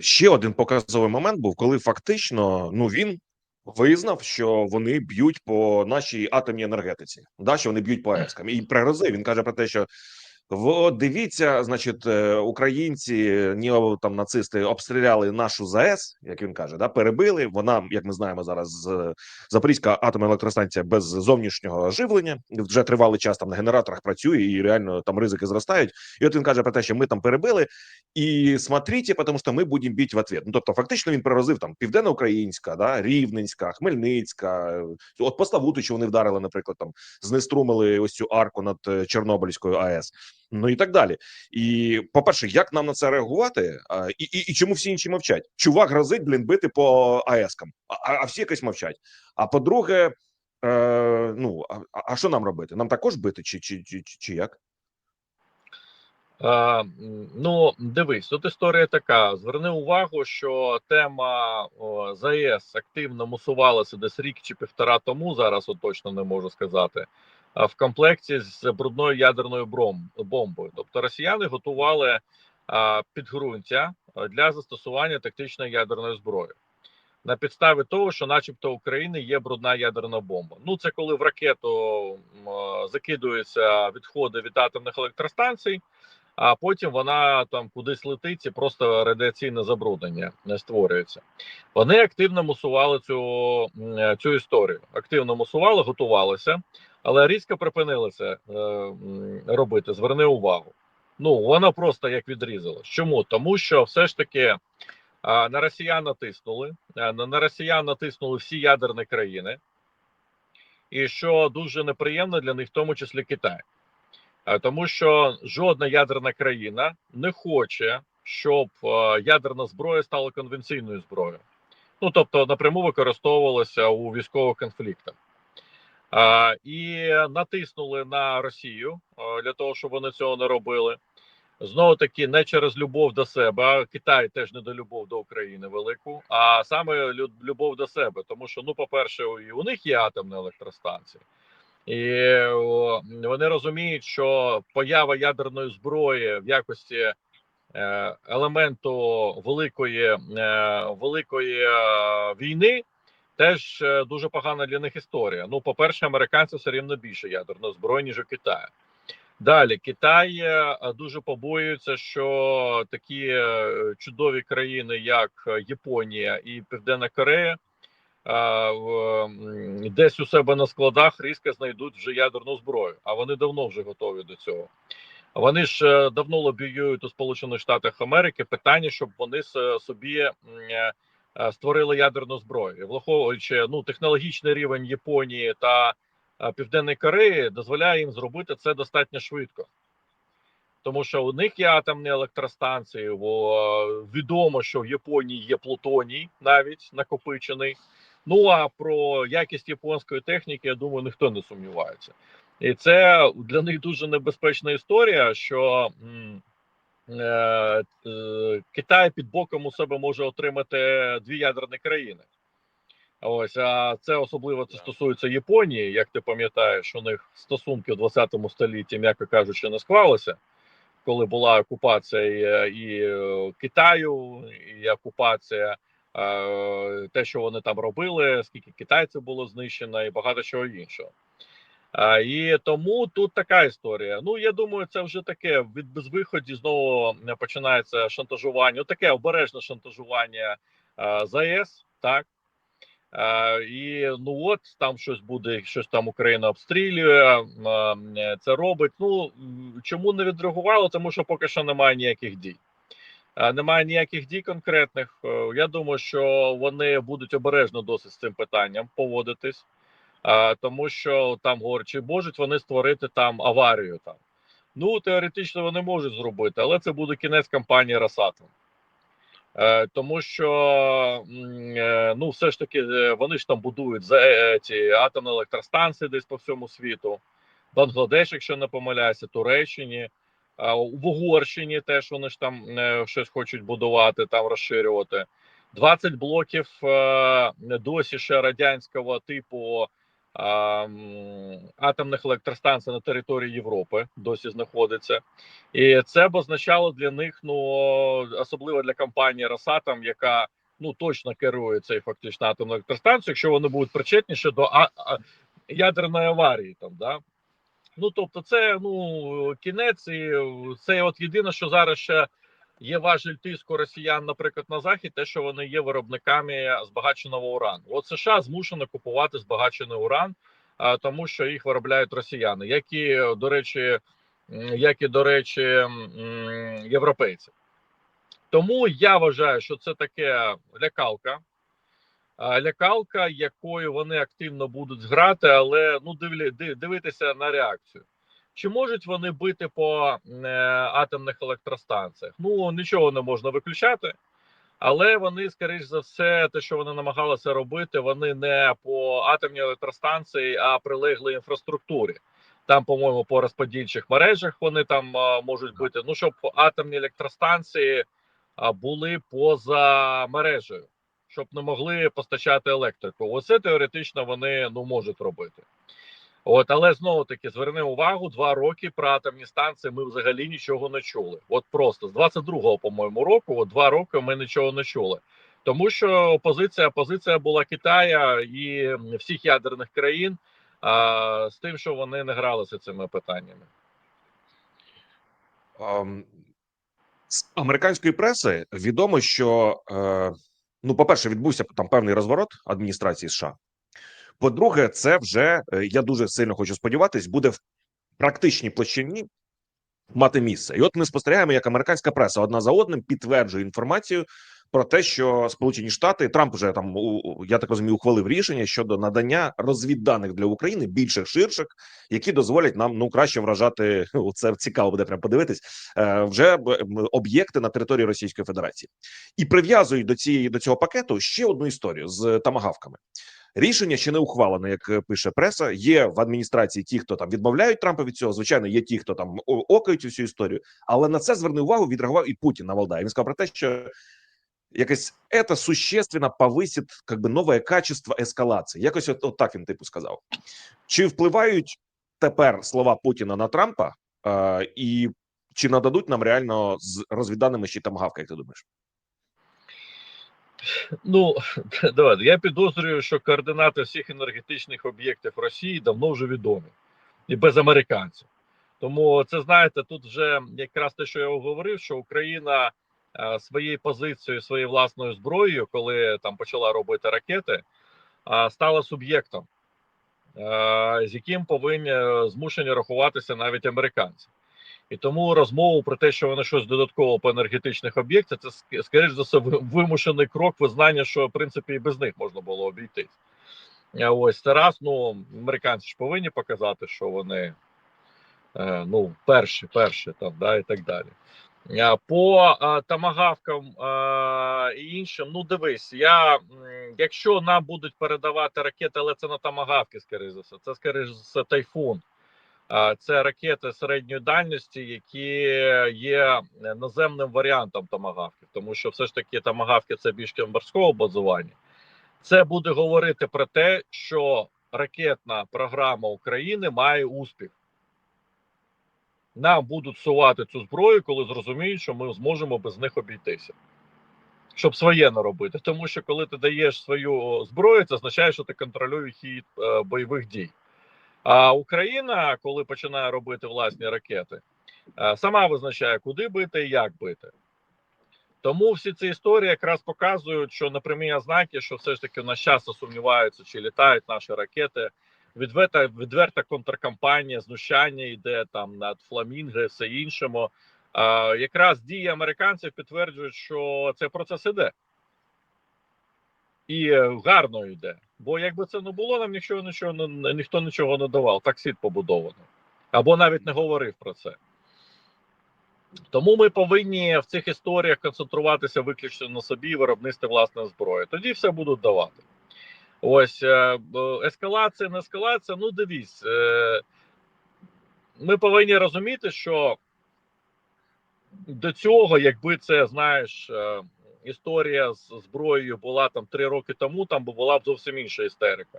ще один показовий момент був, коли фактично ну він визнав, що вони б'ють по нашій атомній енергетиці, да, що вони б'ють по ескам І пригрозив. Він каже про те, що в дивіться, значить, е, українці, ні там нацисти обстріляли нашу ЗАЕС, як він каже, да перебили. Вона, як ми знаємо, зараз Запорізька атомна електростанція без зовнішнього живлення вже тривалий час там на генераторах працює, і реально там ризики зростають. І от він каже про те, що ми там перебили, і смотрите, тому що ми будемо бити в ответ. Ну тобто, фактично він пригрозив там південноукраїнська, да, Рівненська, Хмельницька. От по Славутичу вони вдарили, наприклад, там знеструмили ось цю арку над е, Чорнобильською АЕС. Ну і так далі. І по-перше, як нам на це реагувати? І, і, і чому всі інші мовчать? Чувак грозить, блін, бити по АЕСкам, а, а всі якось мовчать. А по-друге, е, ну а, а- що нам робити? Нам також бити, чи, чи, чи, чи як? Е, ну, дивись, тут історія така. Зверни увагу, що тема о, ЗАЕС активно мусувалася десь рік чи півтора тому. Зараз от точно не можу сказати. А В комплекті з брудною ядерною бомбою. Тобто росіяни готували а, підґрунтя для застосування тактичної ядерної зброї. На підставі того, що, начебто, України є брудна ядерна бомба. Ну, це коли в ракету закидуються відходи від атомних електростанцій, а потім вона там кудись летить і просто радіаційне забруднення не створюється. Вони активно мусували цю, цю історію. Активно мусували, готувалися, але різко припинили це е, робити. Зверни увагу. Ну вона просто як відрізала. Чому? Тому що все ж таки а, на росіян натиснули. а, На, росіян натиснули всі ядерні країни, і що дуже неприємно для них, в тому числі Китай. Е, тому що жодна ядерна країна не хоче, щоб е, ядерна зброя стала конвенційною зброєю. Ну тобто напряму використовувалася у військових конфліктах. І натиснули на Росію для того, щоб вони цього не робили. Знову таки, не через любов до себе. а Китай теж не до любов до України велику, а саме любов до себе. Тому що, ну, по-перше, і у них є атомні електростанції. І вони розуміють, що поява ядерної зброї в якості е, елементу великої е, великої війни теж е, дуже погана для них історія. Ну, по-перше, американці все рівно більше ядерної зброї, ніж у Китаю. Далі Китай е, дуже побоюється, що такі е, чудові країни, як е, Японія і Південна Корея, десь у себе на складах різко знайдуть вже ядерну зброю, а вони давно вже готові до цього. Вони ж е, давно лобіюють у Сполучених Штатах Америки питання, щоб вони собі е, е, створили ядерну зброю, І враховуючи ну технологічний рівень Японії та е, Південної Кореї, дозволяє їм зробити це достатньо швидко. Тому що у них є атомні електростанції, бо е, відомо, що в Японії є плутоній навіть накопичений. Ну а про якість японської техніки, я думаю, ніхто не сумнівається. І це для них дуже небезпечна історія, що е, е, Китай під боком у себе може отримати дві ядерні країни. Ось, а це особливо це стосується Японії. Як ти пам'ятаєш, у них стосунки в 20 столітті, м'яко кажучи, не склалися, коли була окупація і, і е, Китаю, і окупація, е, те, що вони там робили, скільки китайців було знищено, і багато чого іншого. І тому тут така історія. Ну я думаю, це вже таке від безвиході знову починається шантажування. Таке обережне шантажування ЗАЕС, так. І ну от там щось буде, щось там Україна обстрілює, е, це робить. Ну чому не відреагувало? Тому що поки що немає ніяких дій. Немає ніяких дій конкретних. Е, Я думаю, що вони будуть обережно досить з цим питанням поводитись, тому що там говорять, чи можуть вони створити там аварію там. Ну теоретично вони можуть зробити, але це буде кінець кампанії Росатом. Е, тому що е, ну, все ж таки е, вони ж там будують е, ці атомні електростанції десь по всьому світу. Бангладеш, якщо не помиляюся, Туреччині, у Угорщині теж вони ж там е, щось хочуть будувати, там розширювати. 20 блоків е, досі ще радянського типу атомних електростанцій на території Європи досі знаходиться, і це б означало для них, ну особливо для компанії Росатом, яка ну точно керує цей фактично атомною електростанцією, якщо вони будуть причетні ще до а, а, ядерної аварії, там да. Ну тобто, це ну кінець, і це от єдине, що зараз ще є важель тиску росіян, наприклад, на захід, те, що вони є виробниками збагаченого урану. От США змушені купувати збагачений уран, а, тому що їх виробляють росіяни, які до речі, як і до речі, європейці. Тому я вважаю, що це таке лякалка. Лякалка, якою вони активно будуть грати, але ну дивлі, дивитися на реакцію. Чи можуть вони бити по е, атомних електростанціях? Ну нічого не можна виключати, але вони, скоріш за все, те, що вони намагалися робити, вони не по атомній електростанції, а прилеглій інфраструктурі. Там, по-моєму, по розподільчих мережах вони там а, можуть бути. Ну щоб атомні електростанції а, були поза мережею, щоб не могли постачати електрику. Оце теоретично вони ну можуть робити. От, але знову таки зверни увагу, два роки про атомні станції ми взагалі нічого не чули. От просто з 22-го, по-моєму, року, от два роки ми нічого не чули. Тому що позиція позиція була Китая і всіх ядерних країн а, з тим, що вони не гралися цими питаннями. З американської преси відомо, що е, ну, по-перше, відбувся там певний розворот адміністрації США. По-друге, це вже е, я дуже сильно хочу сподіватись, буде в практичній площині мати місце. І от ми спостерігаємо, як американська преса одна за одним підтверджує інформацію про те, що Сполучені Штати Трамп вже там у- я так розумію, ухвалив рішення щодо надання розвідданих для України більших ширших, які дозволять нам ну краще вражати. Це цікаво буде прям подивитись. е, Вже об'єкти на території Російської Федерації і прив'язують до цієї до цього пакету ще одну історію з тамагавками. Рішення ще не ухвалене, як е, пише преса. Є в адміністрації ті, хто там відмовляють Трампа від цього. Звичайно, є ті, хто там окають всю історію. Але на це звернув увагу, відреагував і Путін на Валдає. Він сказав про те, що якось це существенно повисить как би, нове качество ескалації. Якось от, от так він типу сказав. Чи впливають тепер слова Путіна на Трампа, е, і чи нададуть нам реально з розвідданими ще тамагавка, як ти думаєш? Ну давайте я підозрюю, що координати всіх енергетичних об'єктів Росії давно вже відомі і без американців. Тому це знаєте, тут вже якраз те, що я говорив, що Україна е, своєю позицією, своєю власною зброєю, коли там почала робити ракети, е, стала суб'єктом, е, з яким повинні змушені рахуватися навіть американці. І тому розмову про те, що вони щось додатково по енергетичних об'єктах, це скоріш за все вимушений крок визнання, що в принципі і без них можна було обійтись. Ось раз, ну американці ж повинні показати, що вони е, ну перші, перші там, да, і так далі. По а, тамагавкам а, і іншим, ну дивись, я якщо нам будуть передавати ракети, але це на тамагавки, скоріше за все, це скоріше за все тайфун. Це ракети середньої дальності, які є наземним варіантом тамагавків, тому що все ж таки тамагавки це більш морського базування. Це буде говорити про те, що ракетна програма України має успіх. Нам будуть сувати цю зброю, коли зрозуміють, що ми зможемо без них обійтися. Щоб своє не робити. Тому що коли ти даєш свою зброю, це означає, що ти контролюєш хід е, бойових дій. А Україна, коли починає робити власні ракети, е, сама визначає, куди бити і як бити. Тому всі ці історії якраз показують, що на прямі ознаки, що все ж таки в нас часто сумніваються, чи літають наші ракети. Відверта, відверта контркампанія, знущання йде там над фламінго і все іншому. А, якраз дії американців підтверджують, що цей процес іде. І е, гарно йде. Бо якби це не було, нам нічого, нічого ніхто нічого не давав. Так світ побудовано. Або навіть не говорив про це. Тому ми повинні в цих історіях концентруватися виключно на собі і виробництві власної зброї. Тоді все будуть давати. Ось е, ескалація, не ескалація. Ну, дивіться, е, ми повинні розуміти, що до цього, якби це знаєш, історія з зброєю була там три роки тому, там була б зовсім інша істерика.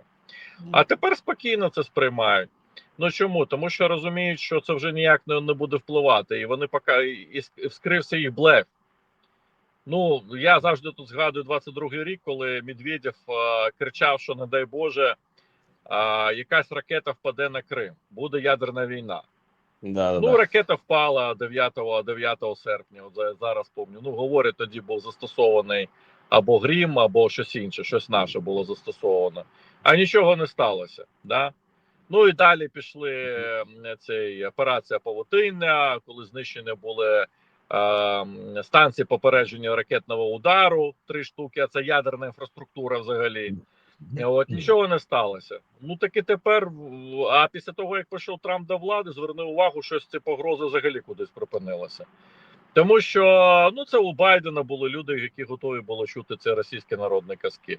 А тепер спокійно це сприймають. Ну чому? Тому що розуміють, що це вже ніяк не, не буде впливати, і вони поки і, і вскрився їх блеф. Ну я завжди тут згадую 22-й рік, коли Медведєв е, кричав, що не дай Боже, е, якась ракета впаде на Крим, буде ядерна війна. Да, Ну, да. ракета впала 9, 9 серпня. От за- зараз пам'ятаю. Ну, говорять, тоді був застосований або грім, або щось інше, щось наше було застосовано. А нічого не сталося. Да? Ну і далі пішли цей операція Павутиння, коли знищені були е, станції попередження ракетного удару, три штуки, а це ядерна інфраструктура взагалі. От нічого не сталося. Ну так і тепер. А після того, як прийшов Трамп до влади, зверни увагу, що ці погрози взагалі кудись припинилися. Тому що ну це у Байдена були люди, які готові були чути ці російські народні казки.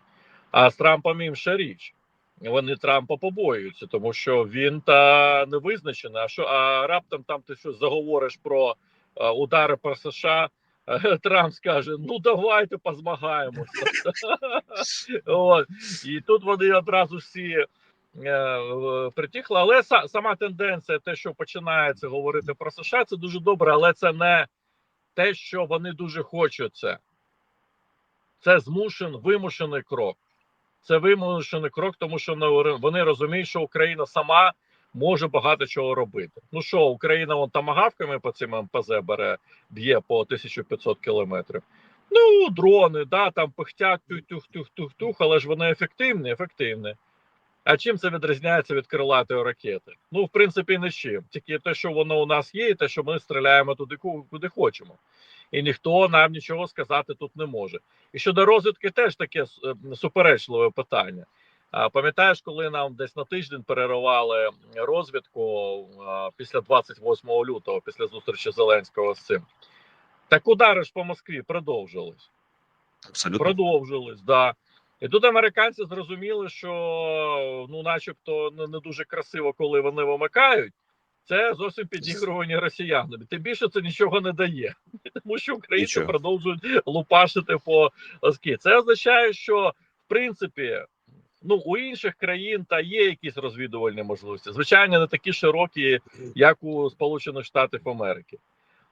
А з Трампом інша річ. Вони Трампа побоюються, тому що він та не визначений. А що а раптом там ти щось заговориш про е, удари по США? Трамп скаже: ну давайте позмагаємося. От. І тут вони одразу всі е, притихли. Але са, сама тенденція, те, що починається говорити про США, це дуже добре, але це не те, що вони дуже хочуть це. Це змушен, вимушений крок. Це вимушений крок, тому що вони- вони розуміють, що Україна сама може багато чого робити. Ну що, Україна вон тамагавками по цим МПЗ бере, б'є по 1500 кілометрів. Ну, дрони, да, там пихтять тух-тух-тух-тух-тух, але ж вони ефективні, ефективні. А чим це відрізняється від крилатої ракети? Ну, в принципі, не чим. Тільки те, що воно у нас є, і те, що ми стріляємо туди, куди хочемо. І ніхто нам нічого сказати тут не може. І щодо розвідки, теж таке е, суперечливе питання. Пам'ятаєш, коли нам десь на тиждень переривали розвідку після 28 лютого, після зустрічі Зеленського з цим? Так удари ж по Москві продовжились. Абсолютно. Продовжились, да. І тут американці зрозуміли, що ну, начебто, не, не дуже красиво, коли вони вимикають. Це зовсім підігрування росіянам. Тим більше це нічого не дає, тому що українці Нічого. продовжують лупашити по оски. Це означає, що в принципі ну у інших країн та є якісь розвідувальні можливості. Звичайно, не такі широкі, як у Сполучених Штатів Америки.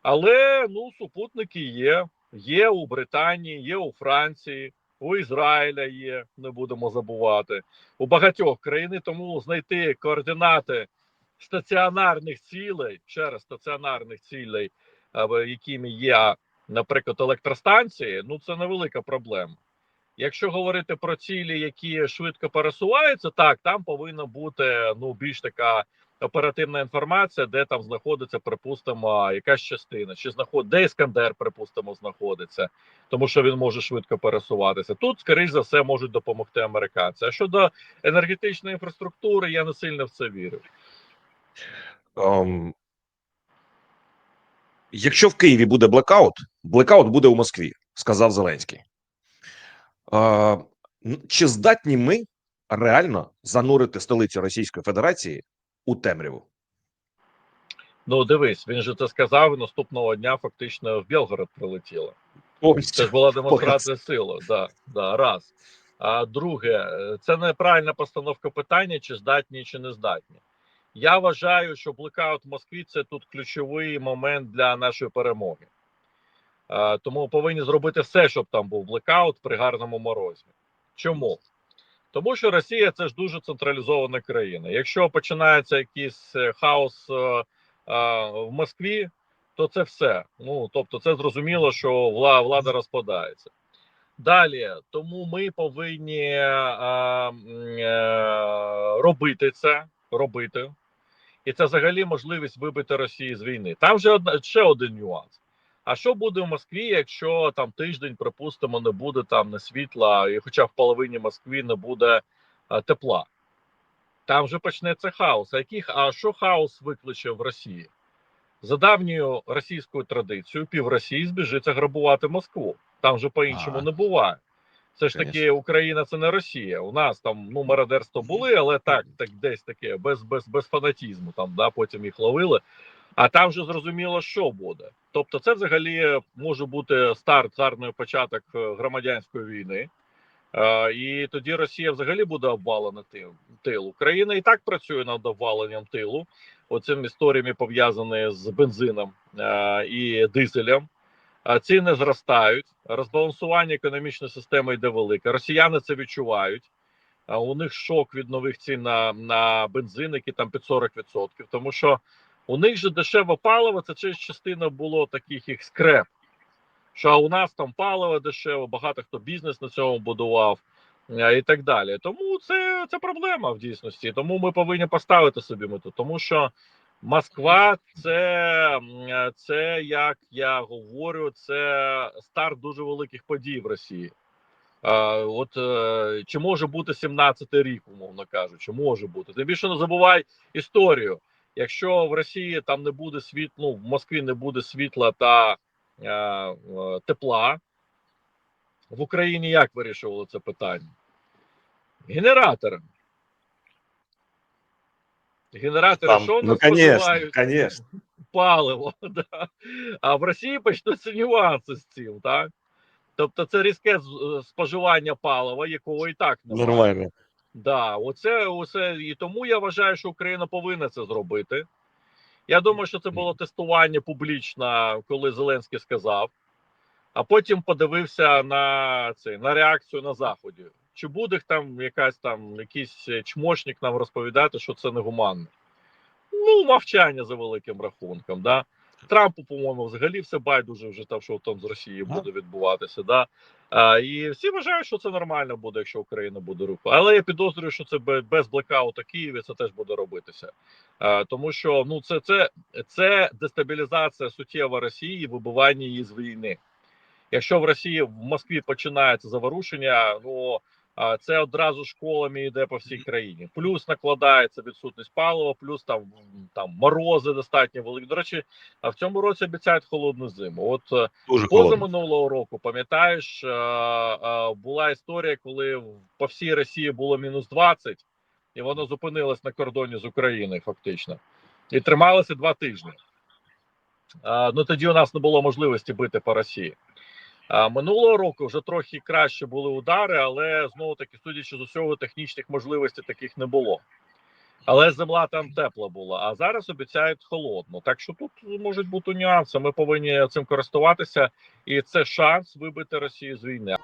Але ну супутники є. Є у Британії, є у Франції, у Ізраїля є, не будемо забувати. У багатьох країн, тому знайти координати стаціонарних цілей, ще раз стаціонарних цілей, якими є, наприклад, електростанції, ну це невелика проблема. Якщо говорити про цілі, які швидко пересуваються, так там повинна бути ну більш така оперативна інформація, де там знаходиться, припустимо, якась частина, чи знаход... де Іскандер, припустимо, знаходиться, тому що він може швидко пересуватися. Тут, скоріш за все, можуть допомогти американці. А щодо енергетичної інфраструктури, я не сильно в це вірю. Ем, якщо в Києві буде блекаут, блекаут буде у Москві, сказав Зеленський. Чи здатні ми реально занурити столицю Російської Федерації у темряву? Ну дивись, він же це сказав. і Наступного дня фактично в Білгород прилетіло. Це ж була демонстрація сили. Да, да, раз. А друге, е, це неправильна постановка питання, чи здатні, чи не здатні. Я вважаю, що блекаут в Москві це тут ключовий момент для нашої перемоги. Е, Тому повинні зробити все, щоб там був блекаут при гарному морозі. Чому? Тому що Росія це ж дуже централізована країна. Якщо починається якийсь е, хаос е, е, в Москві, то це все. Ну тобто, це зрозуміло, що вла- влада розпадається. Далі, тому ми повинні е, е, робити це, робити. І це взагалі можливість вибити Росію з війни. Там же одна ще один нюанс. А що буде в Москві, якщо там тиждень, припустимо, не буде там не світла, і хоча в половині Москві не буде е, тепла? Там же почнеться хаос. А який, а що хаос викличе в Росії? За давньою російською традицією, пів Росії збіжиться грабувати Москву. Там же по-іншому А. не буває. Це ж таки Україна, це не Росія. У нас там ну мародерство були, але так, так десь таке, без, без, без фанатізму. Там да, потім їх ловили. А там вже зрозуміло, що буде. Тобто, це взагалі може бути старт, зарний початок е, громадянської війни. Е, і тоді Росія взагалі буде обвалена тил. тил. Україна і так працює над обваленням тилу, оцими історіями пов'язані з бензином е, і дизелем. Ціни зростають, розбалансування економічної системи йде велике. Росіяни це відчувають. У них шок від нових цін на, на бензин, які там під 40%. Тому що у них же дешеве паливо, це частина було таких їх скреп. Що у нас там паливо дешево, багато хто бізнес на цьому будував е, і так далі. Тому це, це проблема в дійсності. Тому ми повинні поставити собі мету. Тому що Москва це, це як я говорю, це старт дуже великих подій в Росії. От е, чи може бути 17-й рік, умовно кажучи, може бути. Тим більше не забувай історію. Якщо в Росії там не буде світ, ну в Москві не буде світла та е, е, тепла, в Україні як вирішували це питання? Генератором. Генератори Там, що ну, нас конечно, конечно. паливо. Да. А в Росії почнуться нюанси з цим, так? Тобто це різке е, споживання палива, якого і так немає. Нормально. Да, оце, оце і тому я вважаю, що Україна повинна це зробити. Я думаю, що це було тестування публічно, коли Зеленський сказав, а потім подивився на це на реакцію на заході. Чи буде там якась там якийсь чмошник нам розповідати, що це негуманно? Ну, мовчання за великим рахунком. Да? Трампу, по-моєму, взагалі все байдуже вже там, що там з Росії буде відбуватися. Да? А, і всі вважають, що це нормально буде, якщо Україна буде руху. Але я підозрюю, що це без блекауту Києві це теж буде робитися. А, тому що ну це, це, це дестабілізація суттєва Росії, і вибивання її з війни. Якщо в Росії в Москві починається заворушення, ну це одразу школами йде по всій країні. Плюс накладається відсутність палива, плюс там там морози достатньо великі. До речі, а в цьому році обіцяють холодну зиму. От е, Дуже холодно. позаминулого року, пам'ятаєш, е, е, була історія, коли по всій Росії було мінус 20, і воно зупинилось на кордоні з Україною, фактично, і трималося два тижні. Ну тоді у нас не було можливості бити по Росії. Минулого року вже трохи краще були удари, але знову таки, судячи з усього, технічних можливостей таких не було. Але земля там тепла була, а зараз обіцяють холодно. Так що тут можуть бути нюанси. Ми повинні цим користуватися, і це шанс вибити Росію з війни.